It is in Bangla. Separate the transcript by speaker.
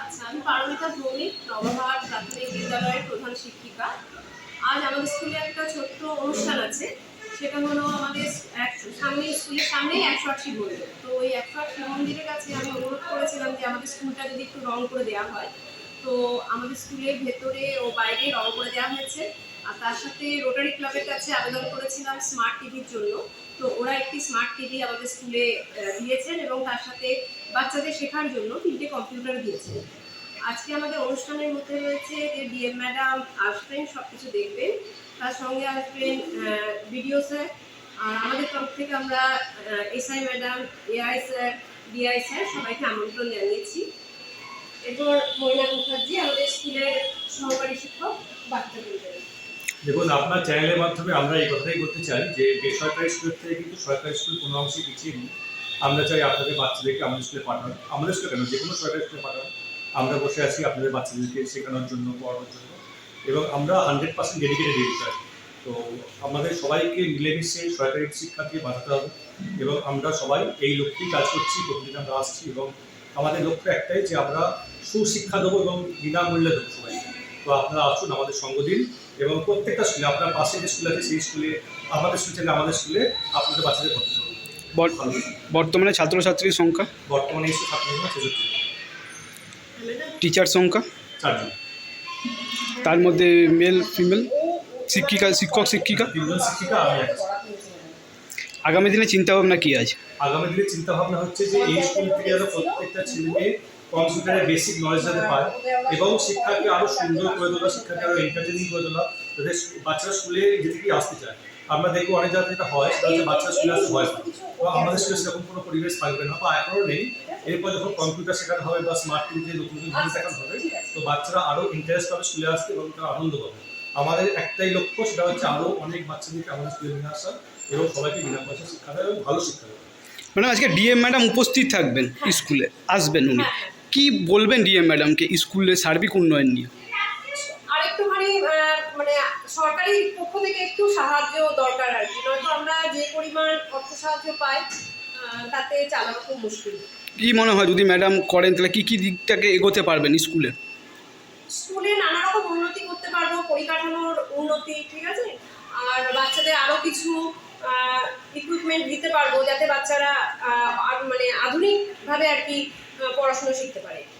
Speaker 1: আচ্ছা আমি পারমিতা ভৌমিক নবহাট প্রাথমিক বিদ্যালয়ের প্রধান শিক্ষিকা। আজ আমাদের স্কুলে একটা ছোট্ট অনুষ্ঠান আছে, সেটা হলো আমাদের এক সামনে স্কুলের সামনেই একশো আটটি মন্দির। তো ওই একশো আটটি মন্দিরের কাছে আমি অনুরোধ করেছিলাম যে আমাদের স্কুলটা যদি একটু রং করে দেওয়া হয়। তো আমাদের স্কুলের ভেতরে ও বাইরে রং করে দেওয়া হয়েছে। আর তার সাথে রোটারি ক্লাবের কাছে আবেদন করেছিলাম স্মার্ট টিভির জন্য। তো ওরা একটি স্মার্ট টিভি আমাদের স্কুলে দিয়েছেন এবং তার সাথে বাচ্চাদের শেখার জন্য তিনটে কম্পিউটার দিয়েছেন। আজকে আমাদের অনুষ্ঠানের মধ্যে রয়েছে যে ডিএম ম্যাডাম আসবেন সব কিছু দেখবেন। তার সঙ্গে আসবেন বিডিও স্যার আর আমাদের তরফ থেকে আমরা SI madam AI sir DI sir সবাইকে আমন্ত্রণ জানিয়েছি। এরপর মহিলা মুখার্জি, আমাদের স্কুলের সহকারী শিক্ষক দেবেন
Speaker 2: দেখুন, আপনার চ্যানেলের মাধ্যমে আমরা এই কথাই বলতে চাই যে বেসরকারি স্কুল থেকে কিন্তু সরকারি স্কুল কোনো অংশে পিছিয়ে নেই। আমরা চাই আপনাদের বাচ্চাদেরকে আমাদের স্কুলে পাঠান। আমাদের স্কুলে কেন? যে কোনো সরকারি স্কুলে পাঠান। আমরা বসে আছি আপনাদের বাচ্চাদেরকে শেখানোর জন্য, পড়ানোর জন্য। এবং আমরা হান্ড্রেড পার্সেন্ট ডেডিকেটেড বিষয়ে। তো আমাদের সবাইকে মিলেমিশে সরকারি শিক্ষা দিয়ে বাঁচাতে হবে। এবং আমরা সবাই এই লক্ষ্যেই কাজ করছি, প্রতিদিন আমরা আসছি। এবং আমাদের লক্ষ্য একটাই যে আমরা সুশিক্ষা দেবো এবং বিনামূল্যে দেবো সবাইকে। তো আপনারা আসুন আমাদের সঙ্গ দিন এবং প্রত্যেকটা স্কুলে আপনার পাশে যে স্কুল আছে সেই স্কুলে আমাদের স্কুল থেকে আমাদের স্কুলে আপনাদের বাচ্চাদের ভর্তি
Speaker 3: বর্তমানে ছাত্রছাত্রীর সংখ্যা?
Speaker 2: বর্তমানে
Speaker 3: টিচার সংখ্যা?
Speaker 2: চারজন।
Speaker 3: তার মধ্যে মেল ফিমেল? শিক্ষিকা শিক্ষক শিক্ষিকা?
Speaker 2: শিক্ষিকা আমি
Speaker 3: আগামী দিনে চিন্তাভাবনা কী আছে?
Speaker 2: আগামী দিনে চিন্তা ভাবনা হচ্ছে যে এই স্কুল থেকে যেন প্রত্যেকটা ছেলে মেয়ে কম্পিউটারের বেসিক নলেজ যাতে পায় এবং শিক্ষাকে আরও সুন্দর করে তোলা শিক্ষাকে আরও এন্টারটেনিং করে তোলা যাতে বাচ্চারা স্কুলে যেতে কি আসতে চায়। আমরা দেখব অনেক জায়গায় যেটা হয় সেটা হচ্ছে বাচ্চা স্কুলে আসতে ভয় পায়। তো আমাদের স্কুলে সেরকম কোনো পরিবেশ থাকবে না বা এখনও নেই। এরপর যখন কম্পিউটার শেখানো হবে বা স্মার্ট টিভি টিভিতে নতুন নতুন জিনিস দেখানো হবে তো বাচ্চারা আরও ইন্টারেস্ট পাবে স্কুলে আসতে এবং তারা আনন্দ পাবে। আমাদের একটাই লক্ষ্য সেটা হচ্ছে আরও অনেক বাচ্চাদেরকে আমাদের স্কুলে নিয়ে আসা এবং সবাইকে বিনা পয়সা শিক্ষা দেওয়া এবং ভালো শিক্ষা দেওয়া।
Speaker 3: মানে আজকে ডিএম ম্যাডাম উপস্থিত থাকবেন স্কুলে আসবেন উনি।
Speaker 1: হ্যাঁ, হ্যাঁ।
Speaker 3: কি বলবেন ডিএম ম্যাডামকে স্কুলের সার্বিক উন্নয়ন নিয়ে?
Speaker 1: আর একটুখানি মানে সরকারি পক্ষ থেকে একটু সাহায্য দরকার আর কি। নয়তো আমরা যে পরিমাণ অর্থ সাহায্য পাই তাতে চালানো খুব মুশকিল।
Speaker 3: কি মনে হয় যদি ম্যাডাম করেন তাহলে কী কী দিকটাকে এগোতে পারবেন স্কুলে?
Speaker 1: স্কুলে নানা রকম উন্নতি করতে পারব পরিকাঠামোর উন্নতি ঠিক আছে? আর বাচ্চাদের আরও কিছু ইকুইপমেন্ট দিতে পারব যাতে বাচ্চারা মানে আধুনিকভাবে আর কি পড়াশোনা শিখতে পারে।